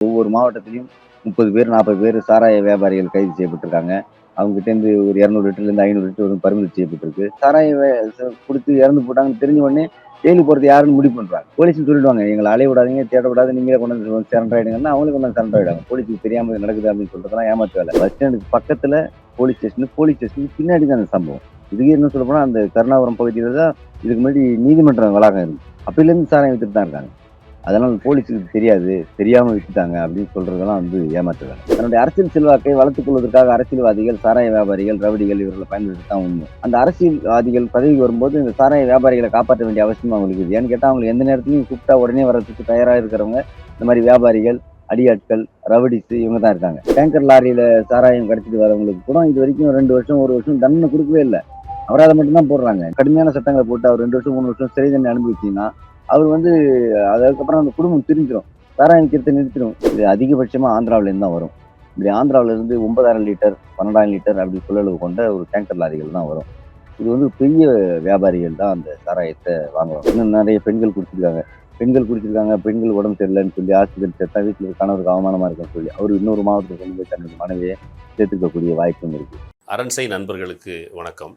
ஒவ்வொரு மாவட்டத்திலையும் முப்பது பேர் நாற்பது பேர் சாராய வியாபாரிகள் கைது செய்யப்பட்டிருக்காங்க. அவங்ககிட்ட இருந்து ஒரு இரநூறு லிட்டர்லேருந்து ஐநூறு லிட்டர் வரும் பறிமுதல் செய்யப்பட்டிருக்கு. சாராய ச- கொடுத்து இறந்து போட்டாங்கன்னு தெரிஞ்ச உடனே ஜெயிலுக்கு போகிறது யாருன்னு முடிவு பண்ணுறாங்க போலீஸும் சொல்லிடுவாங்க எங்களை அலைய விடாதீங்க தேட விடாது நீங்களே கொண்டு வந்து சரண்டர் ஆயிடுங்கன்னா அவங்களே கொண்டு வந்து சரண்டாயிடுவாங்க போலீஸுக்கு தெரியாமல் நடக்குது அப்படின்னு சொல்றதெல்லாம் ஏமாத்து வேலை பஸ் ஸ்டாண்டுக்கு பக்கத்தில் போலீஸ் ஸ்டேஷன் போலீஸ் ஸ்டேஷனுக்கு பின்னாடி தான் அந்த சம்பவம். இதுக்கு என்ன சொல்ல போனால் அந்த கருணாபுரம் பகுதியில் தான் இதுக்கு முன்னாடி நீதிமன்ற வளாகம் இருக்கு. அப்பையிலேருந்து சாராயம் வித்துட்டு தான் இருக்காங்க. அதனால் போலீஸுக்கு தெரியாது. தெரியாமல் விட்டுட்டாங்க அப்படின்னு சொல்றதெல்லாம் வந்து ஏமாற்றுவாங்க தன்னுடைய அரசியல் செல்வாக்கை வளர்த்துக் கொள்வதற்காக அரசியல்வாதிகள் சாராய வியாபாரிகள் ரவுடிகள் இவர்களை பயன்படுத்தி தான் உண்மை. அந்த அரசியல்வாதிகள் பதவிக்கு வரும்போது இந்த சாராய வியாபாரிகளை காப்பாற்ற வேண்டிய அவசியம் அவங்களுக்கு இது ஏன்னு கேட்டால் அவங்க எந்த நேரத்துலையும் கூப்பிட்டா உடனே வர்றதுக்கு தயாராக இருக்கிறவங்க இந்த மாதிரி வியாபாரிகள் அடியாட்கள் ரவுடிஸ் இவங்க தான் இருக்காங்க. டேங்கர் லாரியில் சாராயம் கடத்திட்டு வரவங்களுக்கு கூட இது வரைக்கும் ரெண்டு வருஷம் ஒரு வருஷம் தண்டனை கொடுக்கவே இல்லை. அபராதம் மட்டும்தான் போடுறாங்க. கடுமையான சட்டங்களை போட்டு அவர் ரெண்டு வருஷம் மூணு வருஷம் சிறை தண்டனை அனுபவிச்சிங்கன்னா அவர் வந்து அதுக்கப்புறம் அந்த குடும்பம் பிரிஞ்சிடும் சாராயம் நிறுத்திடும் இது அதிகபட்சமாக ஆந்திராவிலேருந்து தான் வரும். இப்படி ஆந்திராவிலேருந்து ஒன்பதாயிரம் லிட்டர் பன்னெண்டாயிரம் லிட்டர் அப்படி கொள்ளளவு கொண்ட ஒரு டேங்கர் லாரிகள் தான் வரும். இது வந்து பெரிய வியாபாரிகள் தான் அந்த சாராயத்தை வாங்குவாங்க. இன்னும் நிறைய பெண்கள் குடிச்சிருக்காங்க. பெண்கள் குடிச்சிருக்காங்க பெண்கள் உடம்பு சரியில்லைன்னு சொல்லி ஆஸ்பத்திரி சேர்த்தா வீட்டில் கணவருக்கு அவமானமா இருக்குன்னு சொல்லி அவர் இன்னொரு மாவட்டத்துக்கு கொண்டு போய் தன்னுடைய மனைவியை சேர்த்துக்கக்கூடிய வாய்ப்பும் இருக்கு. அரண்சை நண்பர்களுக்கு வணக்கம்.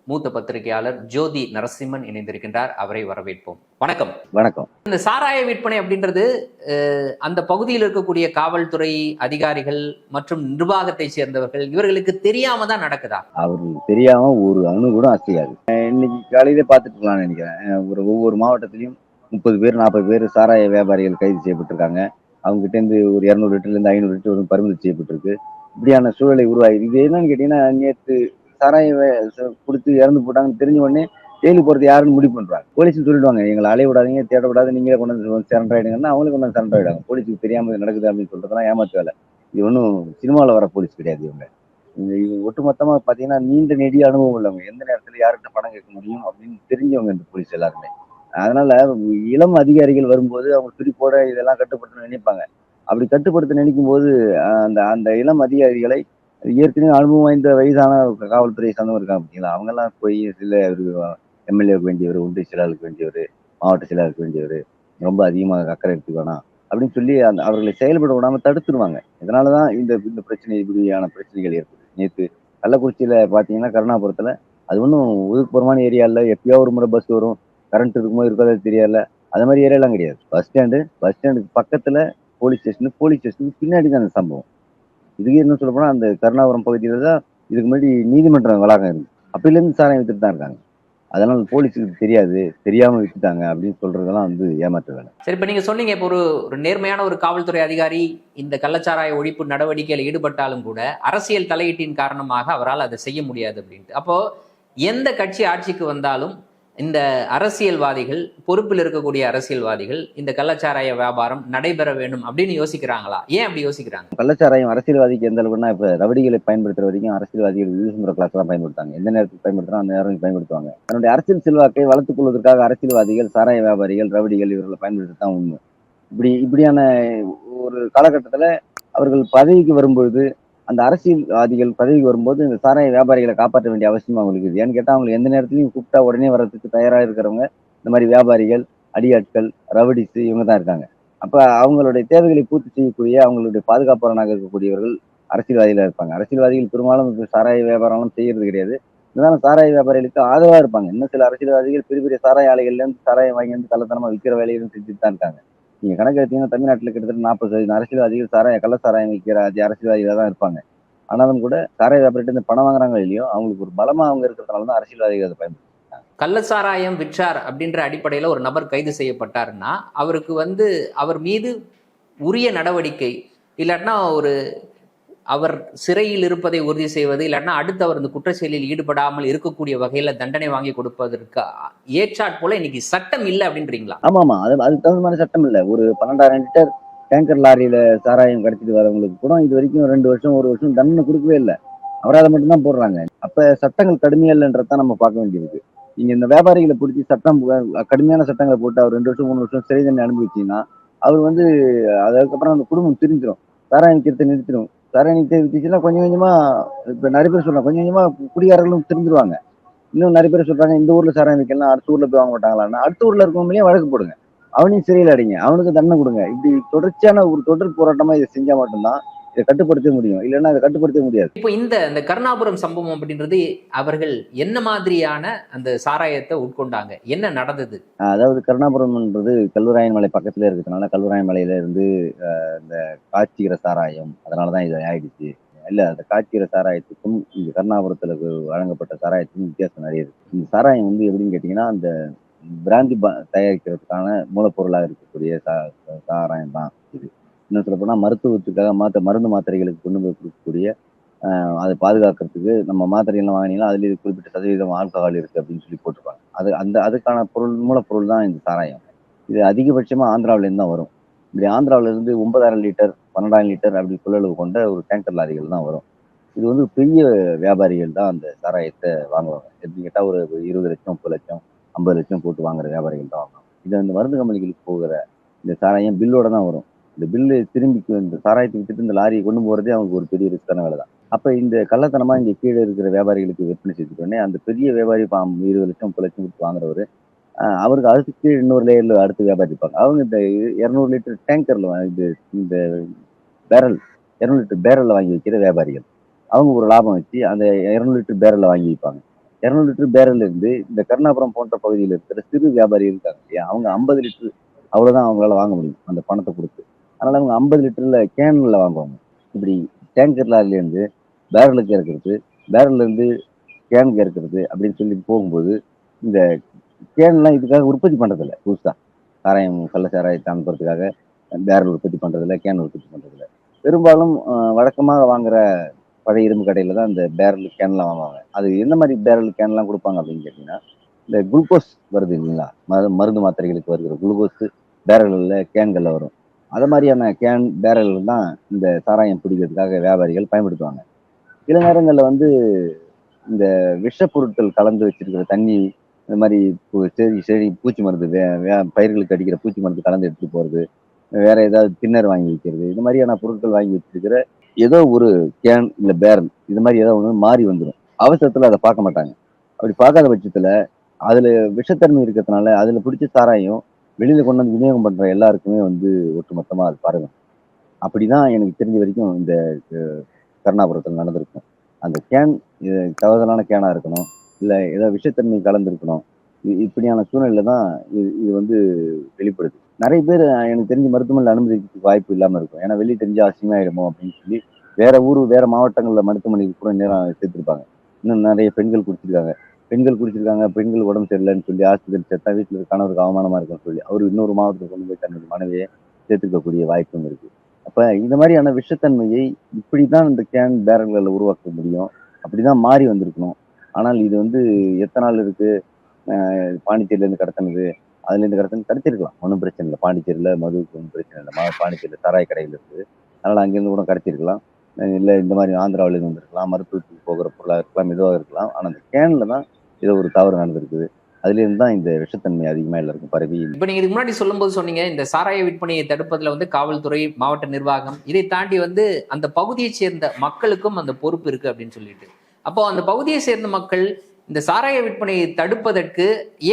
மூத்த பத்திரிகையாளர் ஜோதி நரசிம்மன் இணைந்திருக்கின்றார். அவரை வரவேற்போம். வணக்கம். வணக்கம். இந்த சாராய விற்பனை அப்படின்றது அந்த பகுதியில் இருக்கக்கூடிய காவல்துறை அதிகாரிகள் மற்றும் நிர்வாகத்தை சேர்ந்தவர்கள் இவர்களுக்கு தெரியாம தான் நடக்குதா? அவர்களுக்கு தெரியாம ஒரு அணு கூட அசையாது. இன்னைக்கு காலையில பார்த்துட்டு இருக்கலாம்னு நினைக்கிறேன். ஒரு ஒவ்வொரு மாவட்டத்திலையும் முப்பது பேர் நாற்பது பேர் சாராய வியாபாரிகள் கைது செய்யப்பட்டிருக்காங்க. அவங்க கிட்ட இருந்து ஒரு இரநூறு லிட்டர்ல இருந்து ஐநூறு லிட்டர் வரைக்கும் பறிமுதல் செய்யப்பட்டிருக்கு. இப்படியான சூழலை உருவாகி இது என்னன்னு கேட்டீங்கன்னா நேற்று சாராய ச- கொடுத்து இறந்து போட்டாங்கன்னு தெரிஞ்ச உடனே ஜெயிலுக்கு போறது யாருன்னு முடிவு பண்றாங்க. போலீஸுக்கு சொல்லிடுவாங்க எங்களை அலைய விடாதீங்க தேட விடாது நீங்களே கொண்டு வந்து சரண்டர் ஆயிடுங்கன்னா அவங்களுக்கு கொண்டு வந்து சரண்டர் ஆயிடுவாங்க போலீஸுக்கு தெரியாம நடக்குது அப்படின்னு சொல்றதெல்லாம் ஏமாத்து வேலை. இது ஒன்றும் சினிமாவில் வர போலீஸ் கிடையாது இவங்க. இது ஒட்டுமொத்தமா பாத்தீங்கன்னா நீண்ட நெடிய அனுபவம் உள்ளவங்க. எந்த நேரத்துல யார்கிட்ட பணம் கேட்க முடியும் அப்படின்னு தெரிஞ்சவங்க இந்த போலீஸ் எல்லாருமே. அதனால இளம் அதிகாரிகள் வரும்போது அவங்க துடிப்போட இதெல்லாம் கட்டுப்படுத்தணும்னு நினைப்பாங்க. அப்படி கட்டுப்படுத்த நினைக்கும் போது அந்த அந்த இளம் அதிகாரிகளை ஏற்கனவே அனுபவம் வாய்ந்த வயதான காவல்துறை சார்ந்தவங்க இருக்காங்க பார்த்தீங்களா அவங்கெல்லாம் போய் சில எம்எல்ஏவுக்கு வேண்டியவர் ஒன்றிய செயலாளருக்கு வேண்டியவர் மாவட்ட செயலாளருக்கு வேண்டியவர் ரொம்ப அதிகமாக அக்கறை எடுத்து வேணாம் அப்படின்னு சொல்லி அந்த அவர்களை செயல்பட விடாமல் தடுத்துருவாங்க. இதனாலதான் இந்த இந்த பிரச்சனை இப்படியான பிரச்சனைகள் ஏற்படுது. நேற்று கள்ளக்குறிச்சியில் பார்த்தீங்கன்னா கருணாபுரத்தில் அது ஒன்றும் ஒதுக்குப்புறமான ஏரியாவில் எப்பயோ ஒரு முறை பஸ் வரும். கரண்ட் இருக்குமோ இருக்காதோ தெரியல அது மாதிரி ஏரியாலாம் கிடையாது. பஸ் ஸ்டாண்டு பஸ் ஸ்டாண்டுக்கு பக்கத்தில் போலீஸ் ஸ்டேஷன் போலீஸ் ஸ்டேஷனுக்கு பின்னாடி தான் அந்த சம்பவம். இதுக்கு என்ன சொல்ல போனா அந்த கருணாபுரம் பகுதியில தான் இதுக்கு முன்னாடி நீதிமன்றம் வளாகம் இருக்கு அப்பையிலேருந்து சாராயம் வித்துட்டு தான் இருக்காங்க. அதனால போலீஸுக்கு தெரியாது தெரியாம வித்துட்டாங்க அப்படின்னு சொல்றதெல்லாம் வந்து ஏமாற்ற வேலை. சரி இப்ப நீங்க சொன்னீங்க இப்போ ஒரு ஒரு நேர்மையான ஒரு காவல்துறை அதிகாரி இந்த கள்ளச்சாராய ஒழிப்பு நடவடிக்கையில் ஈடுபட்டாலும் கூட அரசியல் தலையீட்டின் காரணமாக அவரால் அதை செய்ய முடியாது அப்படின்ட்டு. அப்போ எந்த கட்சி ஆட்சிக்கு வந்தாலும் இந்த அரசியல்வாதிகள் பொறுப்பில் இருக்கக்கூடிய அரசியல்வாதிகள் இந்த கள்ளச்சாராய வியாபாரம் நடைபெற வேண்டும் அப்படின்னு யோசிக்கிறாங்களா? ஏன் அப்படி யோசிக்கிறாங்க? கள்ளச்சாராயம் அரசியல்வாதிக்கு எந்த அளவுக்குன்னா இப்ப ரவடிகளை பயன்படுத்துற வரைக்கும் அரசியல்வாதிகள் யூசுமுறை கிளாஸ் தான் பயன்படுத்தாங்க எந்த நேரத்துக்கு பயன்படுத்தினா அந்த நேரம் பயன்படுத்துவாங்க. தன்னுடைய அரசியல் செல்வாக்கை வளர்த்துக் கொள்வதற்காக அரசியல்வாதிகள் சாராய வியாபாரிகள் ரவடிகள் இவர்களை பயன்படுத்தி தான் உண்மை. இப்படி இப்படியான ஒரு காலகட்டத்துல அவர்கள் பதவிக்கு வரும்பொழுது அந்த அரசியல்வாதிகள் பதவிக்கு வரும்போது இந்த சாராய வியாபாரிகளை காப்பாற்ற வேண்டிய அவசியம் அவங்களுக்கு ஏன்னு கேட்டால் அவங்களை எந்த நேரத்துலையும் கூப்பிட்டா உடனே வர்றதுக்கு தயாராக இருக்கிறவங்க இந்த மாதிரி வியாபாரிகள் அடியாட்கள் ரவடிஸ் இவங்க தான் இருக்காங்க. அப்போ அவங்களுடைய தேவைகளை பூர்த்தி செய்யக்கூடிய அவங்களுடைய பாதுகாப்பாளனாக இருக்கக்கூடியவர்கள் அரசியல்வாதிகளாக இருப்பாங்க. அரசியல்வாதிகள் பெரும்பாலும் சாராய வியாபாரம்லாம் செய்யறது கிடையாது. இருந்தாலும் சாராய வியாபாரிகளுக்கு ஆதரவாக இருப்பாங்க. இன்னும் சில அரசியல்வாதிகள் பெரிய பெரிய சாராய ஆலைகள்லேருந்து சாராயம் வாங்கி வந்து கள்ளத்தனமாக விற்கிற வேலைகளும் செஞ்சுட்டு தான் இருக்காங்க. நீங்க கணக்கு எடுத்தீங்கன்னா தமிழ்நாட்டில் கிட்டத்தட்ட நாற்பது சதவீதம் அரசியல்வாதிகள் சாராய கள்ள சாராயம் விற்கிற அதி- தான் இருப்பாங்க. ஆனாலும் கூட சாராய வியாபாரிகிட்ட இருந்து பணம் வாங்குறாங்க இல்லையோ அவங்களுக்கு ஒரு பலமா அவங்க இருக்கிறதுனால தான் அரசியல்வாதிகள் அதை பயன்படுத்தும் கள்ளச்சாராயம் விற்றார் அப்படின்ற அடிப்படையில் ஒரு நபர் கைது செய்யப்பட்டாருன்னா அவருக்கு வந்து அவர் மீது உரிய நடவடிக்கை இல்லாட்டினா ஒரு அவர் சிறையில் இருப்பதை உறுதி செய்வது இல்லைன்னா அடுத்து அவர் இந்த குற்றச்செயலில் ஈடுபடாமல் இருக்கக்கூடிய வகையில தண்டனை வாங்கி கொடுப்பதற்கு ஏற்றாற் போல இன்னைக்கு சட்டம் இல்லை அப்படின்றீங்களா? ஆமா ஆமா அது அதுக்கு தகுந்த மாதிரி சட்டம் இல்லை. ஒரு பன்னெண்டாயிரம் லிட்டர் டேங்கர் லாரியில சாராயம் கடத்திட்டு வரவங்களுக்கு கூட இது வரைக்கும் ரெண்டு வருஷம் ஒரு வருஷம் தண்டனை கொடுக்கவே இல்லை. அபராதம் மட்டும்தான் போடுறாங்க. அப்ப சட்டங்கள் கடுமையா இல்லைன்றதான் நம்ம பார்க்க வேண்டியிருக்கு. நீங்க இந்த வியாபாரிகளை பிடிச்சி சட்டம் கடுமையான சட்டங்களை போட்டு அவர் ரெண்டு வருஷம் மூணு வருஷம் சிறை தண்டனை அனுபவிச்சீங்கன்னா அவர் வந்து அதுக்கப்புறம் அந்த குடும்பம் பிரிஞ்சிடும் சாராயம் கிருத்த நிறுத்திடும் தரணி தெரிவிச்சுன்னா கொஞ்சம் கொஞ்சமா இப்ப நிறைய பேர் சொல்றாங்க கொஞ்சம் கொஞ்சமா குடிகாரர்களும் திருந்துருவாங்க இன்னும் நிறைய பேர் சொல்றாங்க இந்த ஊர்ல சாராயம் வைக்கலாம் அடுத்த ஊர்ல போய் வாங்க மாட்டாங்களான்னு அடுத்த ஊர்ல இருக்கவங்களையும் வழக்கு போடுங்க. அவனையும் சிறையில் அடிங்க அவனுக்கு தண்டனை கொடுங்க. இப்படி தொடர்ச்சியான ஒரு தொடர் போராட்டமா இதை செஞ்சா மட்டும்தான் இதை கட்டுப்படுத்த முடியும். இல்லைன்னா இதை கட்டுப்படுத்த முடியாது. இப்போ இந்த இந்த கருணாபுரம் சம்பவம் அப்படின்றது அவர்கள் என்ன மாதிரியான அந்த சாராயத்தை உட்கொண்டாங்க? என்ன நடந்தது? அதாவது கருணாபுரம்ன்றது கல்வராயன் மலை பக்கத்துல இருக்கிறதுனால கல்வராயன் மலையில இருந்து இந்த காய்ச்சிகிற சாராயம் அதனாலதான் இது ஆயிடுச்சு. இல்ல அந்த காய்ச்சிகிற சாராயத்துக்கும் இந்த கருணாபுரத்துல வழங்கப்பட்ட சாராயத்துக்கும் வித்தியாசம் நிறைய இருக்கு. இந்த சாராயம் வந்து எப்படின்னு கேட்டீங்கன்னா அந்த பிராந்தி தயாரிக்கிறதுக்கான மூலப்பொருளாக இருக்கக்கூடிய சாராயம் தான் இது. இன்னும் சொல்ல போனால் மருத்துவத்துக்காக மாத்த மருந்து மாத்திரைகளுக்கு கொண்டு போய் கொடுக்கக்கூடிய அதை பாதுகாக்கிறதுக்கு நம்ம மாத்திரைகள்லாம் வாங்கினீங்கன்னா அதுல இது குறிப்பிட்ட சதவீதம் ஆல்கஹால் இருக்கு அப்படின்னு சொல்லி போட்டிருப்பாங்க. அது அந்த அதுக்கான பொருள் மூலப்பொருள் தான் இந்த சாராயம். இது அதிகபட்சமா ஆந்திராவுல இருந்து தான் வரும். இப்படி ஆந்திராவிலேருந்து ஒன்பதாயிரம் லிட்டர் பன்னெண்டாயிரம் லிட்டர் அப்படி கொள்ளளவு கொண்ட ஒரு டேங்கர் லாரிகள் தான் வரும். இது வந்து பெரிய வியாபாரிகள் தான் அந்த சாராயத்தை வாங்குவாங்க. எப்படின்னு கேட்டால் ஒரு இருபது லட்சம் முப்பது லட்சம் ஐம்பது லட்சம் போட்டு வாங்குற வியாபாரிகள் தான் வாங்குவாங்க. இது அந்த மருந்து கம்பெனிகளுக்கு போகிற இந்த சாராயம் பில்லோட தான் வரும். இந்த பில்லு திரும்பி இந்த சாராயத்தை வித்துட்டு இந்த லாரியை கொண்டு போறதே அவங்களுக்கு ஒரு பெரிய ரிஸ்கான வேலை தான் அப்ப இந்த கள்ளத்தனமா இங்க கீழே இருக்கிற வியாபாரிகளுக்கு விற்பனை செஞ்சுட்டோடனே அந்த பெரிய வியாபாரி பாம் இருபது லட்சம் முப்பது லட்சம் கொடுத்து வாங்குறவர் அவருக்கு அடுத்து கீழே இன்னொரு லேயர்ல அடுத்து வியாபாரி இருப்பாங்க. அவங்க இந்த இரநூறு லிட்டர் டேங்கர்ல இது இந்த பேரல் இரநூறு லிட்டர் பேரல்ல வாங்கி வைக்கிற வியாபாரிகள். அவங்க ஒரு லாபம் வச்சு அந்த இரநூறு லிட்டர் பேரல்ல வாங்கி வைப்பாங்க. இரநூறு லிட்டர் பேரல்ல இருந்து இந்த கருணாபுரம் போன்ற பகுதியில் இருக்கிற சிறு வியாபாரி இருக்காங்க இல்லையா? அவங்க ஐம்பது லிட்டர் அவ்வளோதான் அவங்களால வாங்க முடியும் அந்த பணத்தை கொடுத்து. அதனால அவங்க ஐம்பது லிட்டர்ல கேன்ல வாங்குவாங்க. இப்படி டேங்கர் லாரில இருந்து பேரலுக்கு இறக்குறது பேரல்ல இருந்து கேனுக்கு இறக்குறது அப்படின்னு சொல்லி போகும்போது இந்த கேன்லாம் இதுக்காக உற்பத்தி பண்றதில்ல புதுசா. சாராயம் கள்ள சாராயத்தை அனுப்புறதுக்காக பேரல் உற்பத்தி பண்றதில்ல கேன் உற்பத்தி பண்றதில்ல. பெரும்பாலும் வழக்கமாக வாங்குற பழைய இரும்பு கடையில தான் இந்த பேரல் கேன்லாம் வாங்குவாங்க. அது என்ன மாதிரி பேரல் கேன்லாம் கொடுப்பாங்க அப்படின்னு கேட்டீங்கன்னா இந்த குளுக்கோஸ் வருது இல்லைங்களா? மருந்து மாத்திரைகளுக்கு வருகிற குளுக்கோஸ் பேரல்ல கேன்களில் வரும். அதை மாதிரியான கேன் பேரல் தான் இந்த சாராயம் பிடிக்கிறதுக்காக வியாபாரிகள் பயன்படுத்துவாங்க. சில நேரங்களில் வந்து இந்த விஷ பொருட்கள் கலந்து வச்சிருக்கிற தண்ணி இந்த மாதிரி செடி செடி பூச்சி மருந்து வே பயிர்களுக்கு அடிக்கிற பூச்சி மருந்து கலந்து எடுத்துட்டு போகிறது வேற ஏதாவது தின்னர் வாங்கி வைக்கிறது இந்த மாதிரியான பொருட்கள் வாங்கி வச்சிருக்கிற ஏதோ ஒரு கேன் இல்லை பேரல் இது மாதிரி ஏதோ ஒன்று மாறி வந்துடும் அவசரத்தில் அதை பார்க்க மாட்டாங்க. அப்படி பார்க்காத பட்சத்தில் அதில் விஷத்தன்மை இருக்கிறதுனால அதில் பிடிச்ச சாராயம் வெளியில கொண்டு வந்து விநியோகம் பண்ற எல்லாருக்குமே வந்து ஒட்டுமொத்தமா அது பாருங்க அப்படிதான் எனக்கு தெரிஞ்ச வரைக்கும் இந்த கருணாபுரத்தில் நடந்திருக்கும். அந்த கேன் இது தவறுதலான கேனா இருக்கணும் இல்ல ஏதோ விஷத்தன்மை கலந்துருக்கணும் இ- இப்படியான சூழ்நிலை தான் இது இது வந்து வெளிப்படுது. நிறைய பேர் எனக்கு தெரிஞ்ச மருத்துவமனையில் அனுமதிக்கிறதுக்கு வாய்ப்பு இல்லாமல் இருக்கும். ஏன்னா வெளியே தெரிஞ்சா அசிங்கமாயிடுமோ அப்படின்னு சொல்லி வேற ஊர் வேற மாவட்டங்களில் மருத்துவமனைக்கு கூட நேரம் சேர்த்துருப்பாங்க. இன்னும் நிறைய பெண்கள் குடிச்சிருக்காங்க. பெண்கள் குடிச்சிருக்காங்க பெண்கள் உடம்பு சரியில்லைன்னு சொல்லி ஆஸ்பத்திரி சேர்த்தா வீட்டில் இருக்க கணவருக்கு அவமானமா இருக்குன்னு சொல்லி அவர் இன்னொரு மாவட்டத்துக்கு கொண்டு போய் தன்னுடைய மனைவியை சேர்த்துக்கக்கூடிய வாய்ப்பும் இருக்கு. அப்ப இந்த மாதிரியான விஷத்தன்மையை இப்படி தான் இந்த கேன் பேரல்களில் உருவாக்க முடியும். அப்படிதான் மாறி வந்திருக்கணும். ஆனால் இது வந்து எத்தனை நாள் இருக்கு? பாண்டிச்சேரியிலேருந்து இருந்து கடத்தினது. அதுலேருந்து கடத்தினது கடத்திருக்கலாம். ஒன்றும் பிரச்சனை இல்லை. பாண்டிச்சேரியில் மதுவுக்கு ஒன்றும் பிரச்சனை இல்லை. மா- பாண்டிச்சேரியில் சாராய கடையில் இருக்குது அதனால அங்கேருந்து கூட கடத்திருக்கலாம். இல்லை இந்த மாதிரி ஆந்திராவிலேருந்து வந்திருக்கலாம். மருத்துவத்துக்கு போகிற பொருளாக இருக்கலாம். இதுவாக இருக்கலாம். ஆனால் அந்த கேனில் தான் ஏதோ ஒரு தவறு நடந்திருக்குது. அதுலேருந்து தான் இந்த விஷத்தன்மை அதிகமாக எல்லாருக்கும் பரவி இப்போ நீங்கள் இதுக்கு முன்னாடி சொல்லும்போது சொன்னீங்க இந்த சாராய விற்பனையை தடுப்பதில் வந்து காவல்துறை மாவட்ட நிர்வாகம் இதை தாண்டி வந்து அந்த பகுதியை சேர்ந்த மக்களுக்கும் அந்த பொறுப்பு இருக்கு அப்படின்னு சொல்லிட்டு. அப்போ அந்த பகுதியை சேர்ந்த மக்கள் இந்த சாராய விற்பனையை தடுப்பதற்கு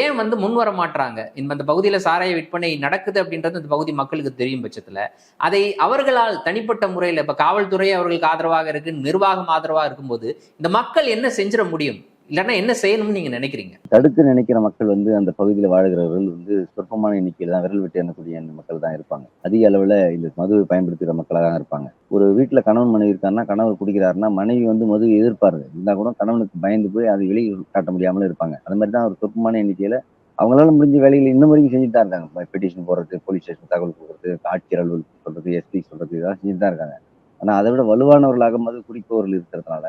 ஏன் வந்து முன் வர மாட்டாங்க அந்த பகுதியில் சாராய விற்பனை நடக்குது அப்படின்றது அந்த பகுதி மக்களுக்கு தெரியும் பட்சத்தில். அதை அவர்களால் தனிப்பட்ட முறையில் இப்போ காவல்துறை அவர்களுக்கு ஆதரவாக இருக்கு நிர்வாகம் ஆதரவாக இருக்கும்போது இந்த மக்கள் என்ன செஞ்சிட முடியும்? இல்லைன்னா என்ன செய்யணும்னு நீங்க நினைக்கிறீங்க? தடுத்து நினைக்கிற மக்கள் வந்து அந்த பகுதியில் வாழ்கிறவர்கள் வந்து சொற்பமான எண்ணிக்கையில் தான் விரல் விட்டு எண்ணக்கூடிய மக்கள் தான் இருப்பாங்க. அதிக அளவில் இந்த மதுவை பயன்படுத்துகிற மக்களாக தான் இருப்பாங்க. ஒரு வீட்டில் கணவன் மனைவி இருக்காருன்னா கணவர் குடிக்கிறாருன்னா மனைவி வந்து மது எதிர்ப்பாரு. இருந்தால் கூட கணவனுக்கு பயந்து போய் அதை வெளியே காட்ட முடியாமலும் இருப்பாங்க. அது மாதிரி தான் ஒரு சொற்பமான எண்ணிக்கையில் அவங்களால முடிஞ்ச வேலைகள் இன்னும் வரைக்கும் செஞ்சுட்டு தான் இருக்காங்க பெட்டிஷன் போடுறது போலீஸ் ஸ்டேஷன் தகவல் கொடுக்குறது ஆட்சியர் அலுவலகம் சொல்றது எஸ்பி சொல்றது இதெல்லாம் செஞ்சுட்டு தான் இருக்காங்க. ஆனால் அதை விட வலுவானவர்களாக மது குடிப்பவர்கள் இருக்கிறதுனால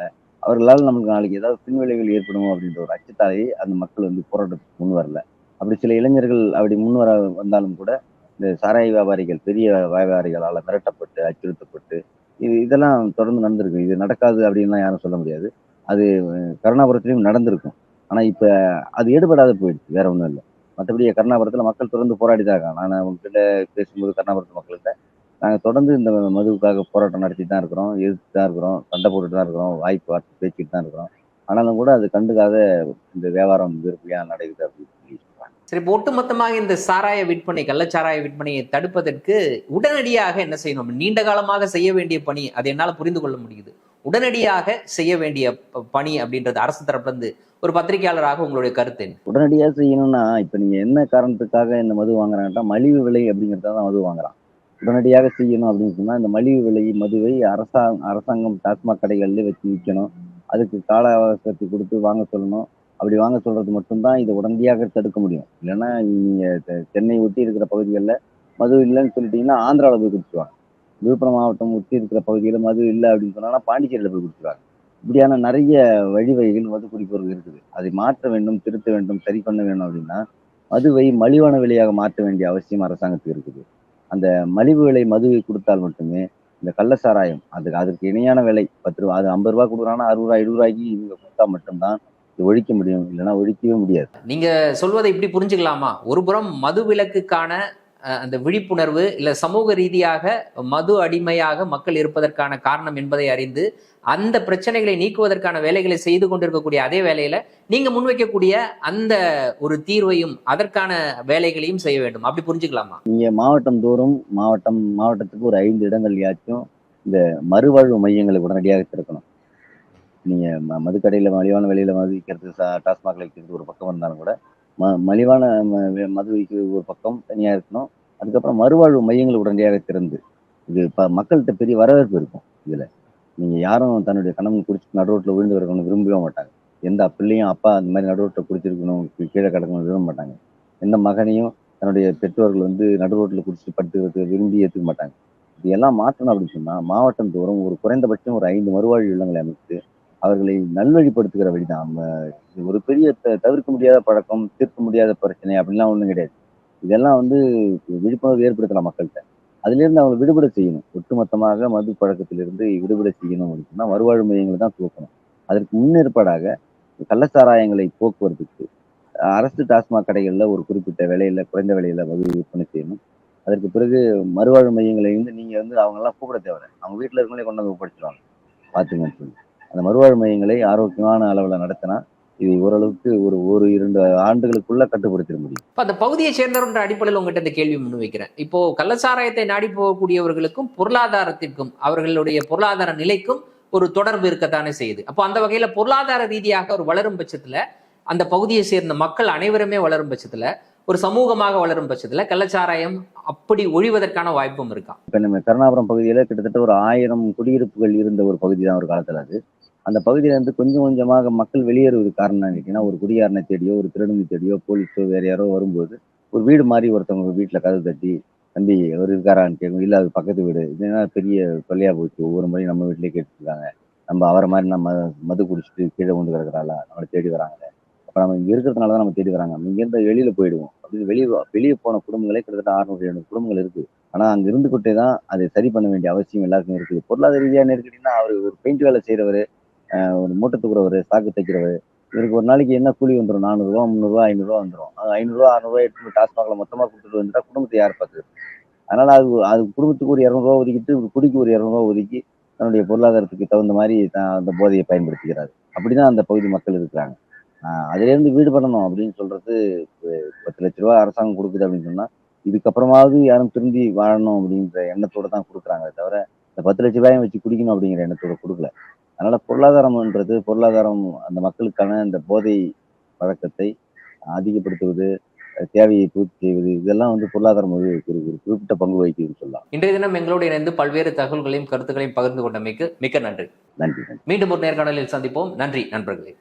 அவர்களால் நமக்கு நாளைக்கு ஏதாவது பின்விளைவுகள் ஏற்படும் அப்படின்ற ஒரு அச்சத்தாலேயே அந்த மக்கள் வந்து போராட்டத்துக்கு முன் வரல. அப்படி சில இளைஞர்கள் அப்படி முன் வர வந்தாலும் கூட இந்த சாராய வியாபாரிகள் பெரிய வியாபாரிகளால் மிரட்டப்பட்டு அச்சுறுத்தப்பட்டு இது இதெல்லாம் தொடர்ந்து நடந்திருக்கு இது நடக்காது அப்படின்லாம் யாரும் சொல்ல முடியாது. அது அஹ், நடந்திருக்கும். ஆனா இப்ப அது எடுபடாத போயிடுச்சு. வேற ஒன்றும் இல்லை. மற்றபடி கருணாபுரத்துல மக்கள் தொடர்ந்து போராடி தான் இருக்காங்க. நான் உங்ககிட்ட பேசும்போது கருணாபுரத்து மக்கள்கிட்ட நாங்க தொடர்ந்து இந்த மதுவுக்காக போராட்டம் நடத்தி தான் இருக்கிறோம் எதிர்த்து தான் இருக்கிறோம் சண்டை போட்டுட்டு தான் இருக்கிறோம் வாய்ப்பு வார்த்தை பேசிட்டு தான் இருக்கிறோம். ஆனாலும் கூட அது கண்டுக்காத இந்த வியாபாரம் விருப்பையா நடக்குது அப்படின்னு சொல்லி சொல்றாங்க. சரி இப்போ ஒட்டுமொத்தமாக இந்த சாராய விற்பனை கள்ளச்சாராய விற்பனையை தடுப்பதற்கு உடனடியாக என்ன செய்யணும்? நீண்ட காலமாக செய்ய வேண்டிய பணி அது என்னால புரிந்து கொள்ள முடியுது. உடனடியாக செய்ய வேண்டிய பணி அப்படின்றது அரசு தரப்புல இருந்து ஒரு பத்திரிகையாளராக உங்களுடைய கருத்து என்ன? உடனடியா செய்யணும்னா இப்ப நீங்க என்ன காரணத்துக்காக இந்த மது வாங்குறாங்கன்னா மலிவு விலை அப்படிங்கறத தான் மது வாங்குறான் உடனடியாக செய்யணும் அப்படின்னு சொன்னால் இந்த மலிவு விலை மதுவை அரசாங்கம் அரசாங்கம் டாஸ்மாக் கடைகள்ல வச்சு விற்கணும் அதுக்கு கால அவகாசத்தை கொடுத்து வாங்க சொல்லணும். அப்படி வாங்க சொல்றது மட்டும்தான் இதை உடனடியாக தடுக்க முடியும். இல்லைன்னா நீங்க சென்னை ஒட்டி இருக்கிற பகுதிகளில் மது இல்லைன்னு சொல்லிட்டீங்கன்னா ஆந்திராவில் போய் குடிச்சுவாங்க விழுப்புரம் மாவட்டம் ஒட்டி இருக்கிற பகுதியில் மது இல்லை அப்படின்னு சொன்னாங்கன்னா பாண்டிச்சேரியில் போய் குடிச்சுவாங்க இப்படியான நிறைய வழிவகைகள் மது குடிப்பவர்கள் இருக்குது. அதை மாற்ற வேண்டும் திருத்த வேண்டும் சரி பண்ண வேண்டும் அப்படின்னா மதுவை மலிவான விலையாக மாற்ற வேண்டிய அவசியம் அரசாங்கத்துக்கு இருக்குது. அந்த மலிவு விலை மதுவை கொடுத்தால் மட்டுமே இந்த கள்ள சாராயம் அதுக்கு அதற்கு இணையான விலை பத்து ரூபா அது ஐம்பது ரூபா கொடுக்குறாங்கன்னா அறுபது ரூபா எழுபது ரூபாய்க்கு இவங்க கொடுத்தா மட்டும்தான் ஒழிக்க முடியும் இல்லைன்னா ஒழிக்கவே முடியாது. நீங்க சொல்வதை இப்படி புரிஞ்சுக்கலாமா? ஒரு புறம் மது விலக்குக்கான அந்த விழிப்புணர்வு இல்லை சமூக ரீதியாக மது அடிமையாக மக்கள் இருப்பதற்கான காரணம் என்பதை அறிந்து அந்த பிரச்சனைகளை நீக்குவதற்கான வேலைகளை செய்து கொண்டிருக்கக்கூடிய அதே வேலையில நீங்க முன்வைக்கக்கூடிய அந்த ஒரு தீர்வையும் அதற்கான வேலைகளையும் செய்ய வேண்டும். அப்படி புரிஞ்சுக்கலாமா? நீங்க மாவட்டம் தோறும் மாவட்டம் மாவட்டத்துக்கு ஒரு ஐந்து இடங்கள் யாச்சும் இந்த மறுவாழ்வு மையங்களை உடனடியாக திறக்கணும். நீங்க மதுக்கடையில மலிவான விலையில மது விற்கிறது சா- டாஸ்மாக்ல விற்கிறது ஒரு பக்கம் இருந்தாலும் கூட ம மலிவான ம- ஒரு பக்கம் தனியாக இருக்கணும். அதுக்கப்புறம் மறுவாழ்வு மையங்கள் உடனடியாக திறந்து. இது இப்போ மக்கள்கிட்ட பெரிய வரவேற்பு இருக்கும் இதில். நீங்கள் யாரும் தன்னுடைய கணவன் குடிச்சு நடுரோட்டில் விழுந்து வரணும்னு விரும்பவே மாட்டாங்க. எந்த பிள்ளையும் அப்பா அந்த மாதிரி நடுரோட்டில் குடிச்சிருக்கணும் கீழே கிடக்கணும் விரும்ப மாட்டாங்க. எந்த மகனையும் தன்னுடைய பெற்றோர்கள் வந்து நடுரோட்டில் குடிச்சு படுத்துக்கிறது விரும்பி ஏற்றுக்க மாட்டாங்க. இது எல்லாம் மாற்றணும் அப்படின்னு சொன்னால் மாவட்டம் தோறும் ஒரு குறைந்தபட்சம் ஒரு ஐந்து மறுவாழ்வு இல்லங்களை அமைத்து அவர்களை நல்வழிப்படுத்துகிற வழிதான். நம்ம இது ஒரு பெரிய த- தவிர்க்க முடியாத பழக்கம் தீர்க்க முடியாத பிரச்சனை அப்படிலாம் ஒன்றும் கிடையாது. இதெல்லாம் வந்து விழிப்புணர்வு ஏற்படுத்தலாம் மக்கள்கிட்ட. அதுல இருந்து அவங்க விடுபட செய்யணும். ஒட்டுமொத்தமாக மது பழக்கத்திலிருந்து விடுபட செய்யணும் அப்படின்னா மறுவாழ்வு மையங்களை தான் துவக்கணும். அதற்கு முன்னேற்பாடாக கள்ளச்சாராயங்களை போக்குவரத்துக்கு அரசு டாஸ்மாக் கடைகளில் ஒரு குறிப்பிட்ட விலையில குறைந்த விலையில மது விற்பனை செய்யணும். அதற்கு பிறகு மறுவாழ்வு மையங்களை வந்து நீங்க வந்து அவங்க எல்லாம் கூப்பிட தேவை அவங்க வீட்டில் இருக்கவங்களே கொண்டு வந்து ஒப்படைச்சிடுவாங்க பாத்துங்கன்னு சொல்லி அந்த மறுவாழ்வு மையங்களை ஆரோக்கியமான அளவுல நடத்தினா இது ஓரளவுக்கு ஒரு ஒரு இரண்டு ஆண்டுகளுக்குள்ள கட்டுப்படுத்திட முடியும். இப்ப அந்த பகுதியை சேர்ந்தவர்ன்ற அடிப்படையில் உங்ககிட்ட இந்த கேள்வி முன்வைக்கிறேன் இப்போ கள்ளச்சாராயத்தை நாடி போகக்கூடியவர்களுக்கும் பொருளாதாரத்திற்கும் அவர்களுடைய பொருளாதார நிலைக்கும் ஒரு தொடர்பு இருக்கத்தானே செய்யுது. அப்போ அந்த வகையில பொருளாதார ரீதியாக ஒரு வளரும் பட்சத்துல அந்த பகுதியை சேர்ந்த மக்கள் அனைவருமே வளரும் பட்சத்துல ஒரு சமூகமாக வளரும் பட்சத்துல கள்ளச்சாராயம் அப்படி ஒழிவதற்கான வாய்ப்பும் இருக்கா? இப்ப நம்ம கருணாபுரம் பகுதியில கிட்டத்தட்ட ஒரு ஆயிரம் குடியிருப்புகள் இருந்த ஒரு பகுதி தான் ஒரு காலத்துல அது. அந்த பகுதியிலேருந்து கொஞ்சம் கொஞ்சமாக மக்கள் வெளியேறுவது காரணம் கேட்டீங்கன்னா ஒரு குடியாரனை தேடியோ ஒரு திருடனை தேடியோ போலீஸோ வேறு யாரோ வரும்போது ஒரு வீடு மாதிரி ஒருத்தவங்க வீட்டில் கதவு தட்டி தம்பி அவர் இருக்காரான்னு கேட்கும். இல்லை அது பக்கத்து வீடு. இதுனா பெரிய தொல்லையா போச்சு. ஒவ்வொரு முறையும் நம்ம வீட்லேயே கேட்டுருக்காங்க. நம்ம அவரை மாதிரி நம்ம மது குடிச்சிட்டு கீழே கொண்டு கிடக்குறாளா? நம்மளை தேடி வராங்க அப்போ நம்ம இங்கே இருக்கிறதுனால தான் நம்ம தேடி வராங்க. நம்ம வெளியில் போயிடுவோம். அப்படின்னு வெளியே வெளியே போன குடும்பங்களே கிட்டத்தட்ட அறுநூறு எழுநூறு குடும்பங்கள் இருக்குது ஆனால் அங்கே இருந்துக்கிட்டே தான் அதை சரி பண்ண வேண்டிய அவசியம் எல்லாருக்கும் இருக்குது. பொருளாதார ரீதியாக நெருக்கடினா அவர் ஒரு பெயிண்ட் வேலை செய்கிறவர் ஒரு மூட்டை தூக்குறவர் சாக்கு தைக்கிறவர் இவருக்கு ஒரு நாளைக்கு என்ன கூலி வந்துடும் நானூறுரூவா முந்நூறுரூவா ஐநூறுரூவா வந்துடும் அது ஐநூறுரூவா அறுநூறுவா எடுத்து டாஸ்மாக்ல மொத்தமா கொடுத்துட்டு வந்துட்டா குடும்பத்தை யார் பார்த்துக்கிறது அதனால அது அது குடும்பத்துக்கு ஒரு இரநூறுவா ஒதுக்கிட்டு ஒரு குடிக்கு ஒரு இரநூறுவா ஒதுக்கி தன்னுடைய பொருளாதாரத்துக்கு தகுந்த மாதிரி தான் அந்த போதையை பயன்படுத்திக்கிறாரு. அப்படிதான் அந்த பகுதி மக்கள் இருக்கிறாங்க. ஆஹ் அதுல இருந்து வீடு பண்ணணும் அப்படின்னு சொல்றது பத்து லட்ச ரூபா அரசாங்கம் கொடுக்குது அப்படின்னு சொன்னா இதுக்கப்புறமாவது யாரும் திரும்பி வாழணும் அப்படின்ற எண்ணத்தோட தான் கொடுக்குறாங்க தவிர இந்த பத்து லட்ச ரூபாயும் வச்சு குடிக்கணும் அப்படிங்கிற எண்ணத்தோட கொடுக்கல. அதனால பொருளாதாரம்ன்றது பொருளாதாரம் அந்த மக்களுக்கான இந்த போதை பழக்கத்தை அதிகப்படுத்துவது தேவையை பூர்த்தி செய்வது இதெல்லாம் வந்து பொருளாதாரம் ஒரு குறிப்பிட்ட பங்கு வகிக்குதுன்னு சொல்லலாம். இன்றைய தினம் எங்களோடு இணைந்து பல்வேறு தகவல்களையும் கருத்துக்களையும் பகிர்ந்து கொண்டமைக்கு மிக்க நன்றி நன்றி. மீண்டும் ஒரு நேர்காணலில் சந்திப்போம். நன்றி நண்பர்களே.